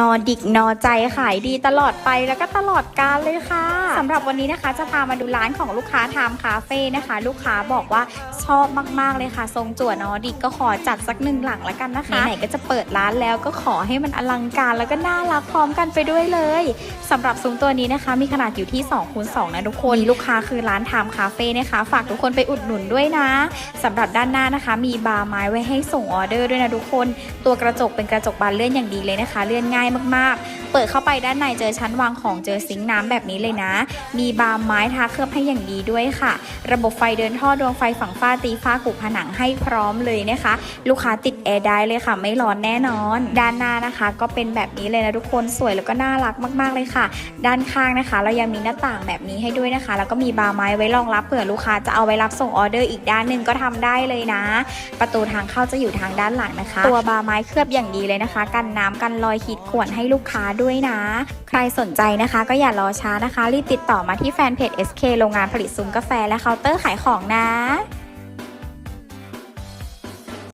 นอดิกนอใจขายดีตลอดไปแล้วก็ตลอดกาลเลยค่ะสำหรับวันนี้นะคะจะพามาดูร้านของลูกค้าไทม์คาเฟ่นะคะ ลูกค้าบอกว่าชอบมากๆเลยค่ะ ทรงจั่วนอดิกก็ขอจัดสักหนึ่งหลังแล้วกันนะคะไหนๆก็จะเปิดร้านแล้วก็ขอให้มันอลังการแล้วก็น่ารักพร้อมกันไปด้วยเลยสำหรับซุ้มตัวนี้นะคะ มีขนาดอยู่ที่2คูณ2นะทุกคนลูกค้าคือร้านไทม์คาเฟ่นะคะ ฝากทุกคนไปอุดหนุนด้วยนะสำหรับด้านหน้านะคะ มีบาร์ไม้ไว้ให้ส่งออเดอร์ด้วยนะทุกคน ตัวกระจกเป็นกระจกบานเลื่อนอย่างดีเลยนะคะ เลื่อนง่ายมากๆ เปิดเข้าไปด้านในเจอชั้นวางของเจอซิงค์น้ำแบบนี้เลยนะ มีบาร์ไม้ทาเคลือบให้อย่างดีด้วยค่ะ ระบบไฟเดินท่อดวงไฟฝั่งฝ้าตีฟ้ากุผนังให้พร้อมเลยนะคะ ลูกค้าติดแอร์ได้เลยค่ะ ไม่ร้อนแน่นอน ด้านหน้านะคะ ก็เป็นแบบนี้เลยนะทุกคนสวยแล้วก็น่ารักมาก ๆเลยค่ะ ด้านข้างนะคะ เรายังมีหน้าต่างแบบนี้ให้ด้วยนะคะ แล้วก็มีบาร์ไม้ไว้รองรับเผื่อลูกค้าจะเอาไว้รับส่งออเดอร์อีกด้านหนึ่งก็ทำได้เลยนะ ประตูทางเข้าจะอยู่ทางด้านหลังนะคะ ตัวบาร์ไม้เคลือบอย่างดีเลยนะคะ กันน้ำกันรอยขีดข่วนให้ลูกค้าด้วยนะ ใครสนใจนะคะก็อย่ารอช้านะคะ รีบติดต่อมาที่แฟนเพจ SK โรงงานผลิตซุ้มกาแฟและเคาน์เตอร์ขายของนะ